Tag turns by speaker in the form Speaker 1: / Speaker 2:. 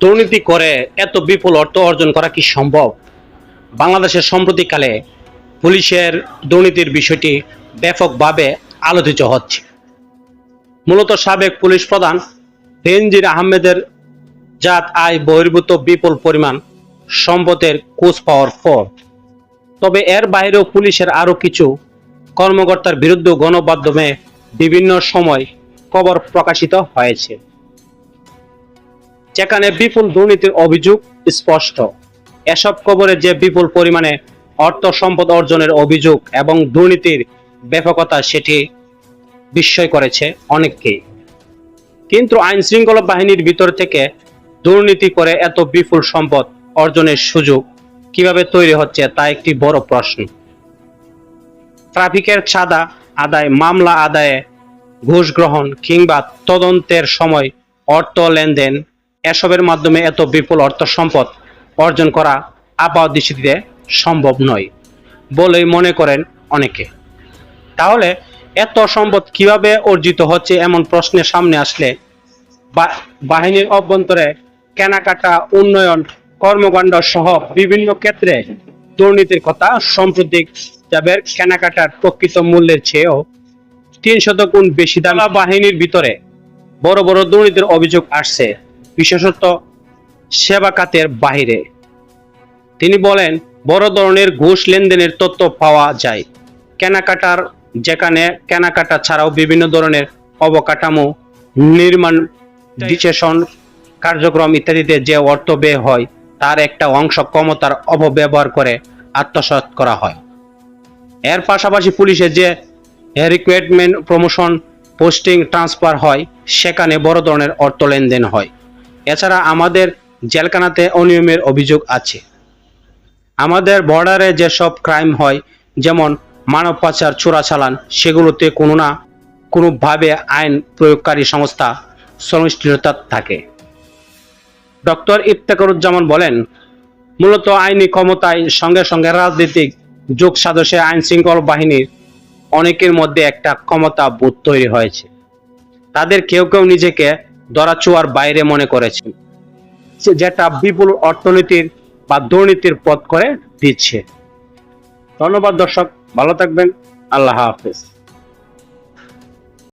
Speaker 1: দুর্নীতি করে এত বিপুল অর্থ অর্জন করা কি সম্ভব? বাংলাদেশের সম্প্রতিকালে পুলিশের দুর্নীতির বিষয়টি ব্যাপকভাবে আলোচিত হচ্ছে। মূলত সাবেক পুলিশ প্রধান বেনজির আহমেদের জাত আয় বহির্ভূত বিপুল পরিমাণ সম্পদের কোচ পাওয়ার পর। তবে এর বাইরেও পুলিশের আরও কিছু কর্মকর্তার বিরুদ্ধে গণমাধ্যমে বিভিন্ন সময় খবর প্রকাশিত হয়েছে। যেখানে বিপুল দুর্নীতির অভিযোগ স্পষ্ট। এসব কবরে যে বিপুল পরিমাণে অর্থ সম্পদ অর্জনের অভিযোগ এবং দুর্নীতির ব্যাপকতা সেটি বিস্ময় করেছে অনেককেই। কিন্তু আইন শৃঙ্খলা বাহিনীর ভিতর থেকে দুর্নীতি করে এত বিপুল সম্পদ অর্জনের সুযোগ কীভাবে তৈরি হচ্ছে তা একটি বড় প্রশ্ন। ট্রাফিকের চাঁদা আদায়, মামলা আদায়ে ঘুষ গ্রহণ কিংবা তদন্তের সময় অর্থ লেনদেন এসবের মাধ্যমে এত বিপুল অর্থ সম্পদ অর্জন করা আপাত দৃষ্টিতে সম্ভব নয় বলেই মনে করেন অনেকে। তাহলে এত সম্পদ কীভাবে অর্জিত হচ্ছে এমন প্রশ্নের সামনে আসলে বাহিনীর অভ্যন্তরে কেনাকাটা, উন্নয়ন, কর্মকাণ্ড সহ বিভিন্ন ক্ষেত্রে দুর্নীতির কথা সাম্প্রতিক যাবের কেনাকাটার প্রকৃত মূল্যের চেয়েও তিন শত গুণ বেশি দাম বাহিনীর ভিতরে বড় বড় দুর্নীতির অভিযোগ আসছে। বিশেষত সেবা খাতের বাহিরে। তিনি বলেন, বড় ধরনের ঘুষ লেনদেনের তথ্য পাওয়া যায়। কেনাকাটার যেখানে কেনাকাটা ছাড়াও বিভিন্ন ধরনের অবকাঠামো নির্মাণ ডিচেশন কার্যক্রম ইত্যাদিতে যে অর্থ ব্যয় হয়, তার একটা অংশ ক্ষমতার অপব্যবহার করে আত্মসাৎ করা হয়। এর পাশাপাশি পুলিশের যে রিক্রুটমেন্ট, প্রমোশন, পোস্টিং, ট্রান্সফার হয়, সেখানে বড় ধরনের অর্থ লেনদেন হয়। এছাড়া আমাদের জেলখানাতে অনিয়মের অভিযোগ আছে। আমাদের বর্ডারে যেসব ক্রাইম হয়, যেমন মানব পাচার, চোরাচালান, সেগুলোতে কোনো না কোনোভাবে আইন প্রয়োগকারী সংস্থা সংশ্লিষ্টতা থাকে। ডক্টর ইফতেখারুজ্জামান বলেন, মূলত আইনি ক্ষমতায় সঙ্গে সঙ্গে রাজনৈতিক যোগ সাদস্যে আইন শৃঙ্খলা বাহিনীর অনেকের মধ্যে একটা ক্ষমতা বোধ তৈরি হয়েছে। তাদের কেউ কেউ নিজেকে দরাচুয়ার বাইরে মনে করেছেন। যেটা বিপুল অর্থনীতির বা দুর্নীতির পথ করে দিচ্ছে। ধন্যবাদ দর্শক, ভালো থাকবেন, আল্লাহ হাফেজ।